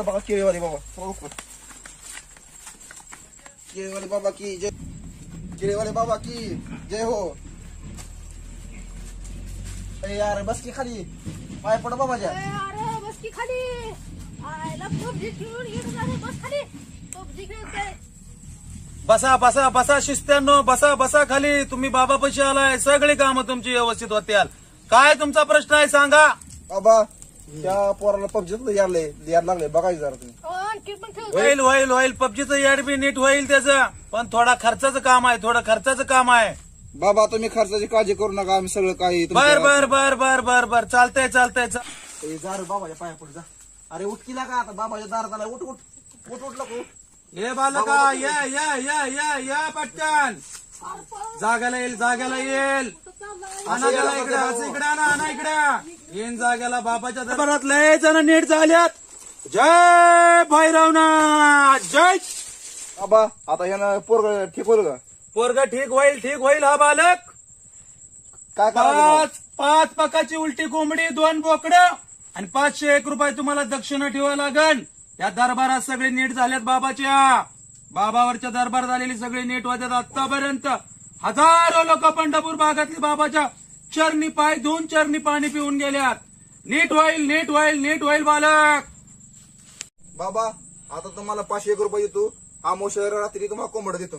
आता बघा केळीवाले बाबा हो का? केळीवाले बाबा की जय केळीवाले बाबा की जय हो यार बस की खाली पाय पड बाबाच्या अरे बस की खाली बसा बसा बसा शिस्त्यांनो बसा बसा खाली. तुम्ही बाबा पैसे आलाय. सगळी कामं तुमची व्यवस्थित होत्याल काय तुमचा प्रश्न आहे सांगा. बाबा त्या पोराला पबजीत यारले यार लागले बघायचं जरा तुम्ही. आणखी पण होईल होईल होईल. पबजीचं याड बी नीट होईल त्याचं. पण थोडा खर्चाचं काम आहे थोडं खर्चाचं काम आहे. बाबा तुम्ही खर्चाची काळजी करू नका. आम्ही सगळं काही बर बर बर बर बर बर. चालतंय चालतंय. चा- ए, जा रे बाबाच्या पाया पुढे जा. अरे उठ किला का आता? बाबाच्या दारात आला. उठ उठ. उठ उठ नको ये बालका या या या या या पटकन. जागाला येईल जागाला येईल. आणा त्याला इकडे असं इकडे आणा आणा इकडे. येईन जाग्याला बाबाच्या दरबारात लय जण नीट झाल्यात. जय भैरवनाथ जय बाबा आता यानं पोरग ठीक होईल का? पोरग ठीक होईल ठीक होईल हा बालक. काय पाच पाच पकाची उलटी कोंबडी दोन बोकड आणि पाचशे एक रुपये तुम्हाला दक्षिणा ठेवा लागन या दरबारात सगळे नीट झाल्यात बाबाच्या. बाबावरच्या दरबार झालेली सगळे नीट होत्यात आतापर्यंत हजारो लोक पंढरपूर भागातली बाबाच्या चरणी पाय धुवून चरणी पाणी पिऊन गेल्यात. नीट होईल नीट होईल नीट होईल बालक. बाबा आता तुम्हाला पाचशे एक रुपये देतो. आमोशा रात्री तुम्हाला कोंबड देतो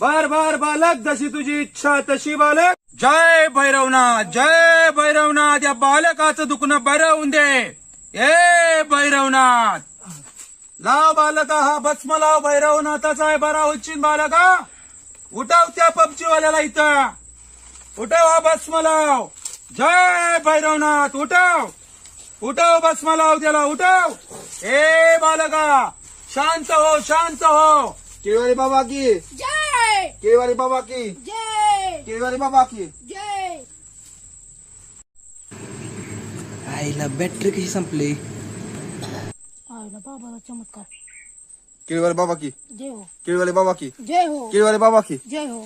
बर बर बालक जशी तुझी इच्छा तशी बालक. जय भैरवनाथ जय भैरवनाथ. या बालकाचं दुखणं बरं होऊन दे. ए भैरवनाथ. लाव बालका हा भस्म लाव भैरवनाथाचा आहे बरा उच्चिन बालका. उठव त्या पबजीवाल्याला इथं. उठव हा भस्म लाव. जय भैरवनाथ उठव. उठव भस्म लाव त्याला उठव. ए बालका शांत हो शांत हो. केळवारी बाबा की. जय. केळवारी बाबा की. जय. केळवारी बाबा की. जय. आईला बॅटरी कशी संपली? आयला बाबाचा चमत्कार. केळवारी बाबा की? जय हो. केळवारी बाबा की? जय हो. केळवारी बाबा की? जय हो.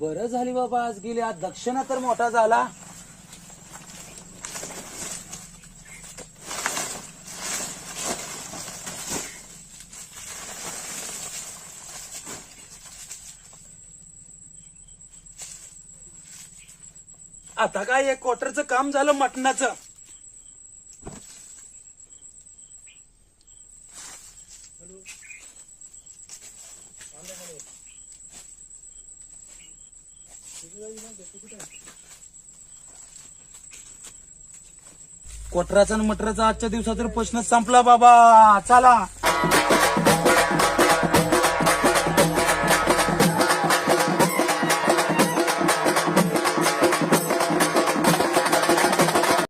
बरं झाली बाबा आज गेली. आज दक्षिणा तर मोठा झाला. आता काय एक क्वार्टरचं काम झालं मटणाचं? कोटराचा आणि मटराचा आजच्या दिवसाचा प्रश्न संपला बाबा. चला.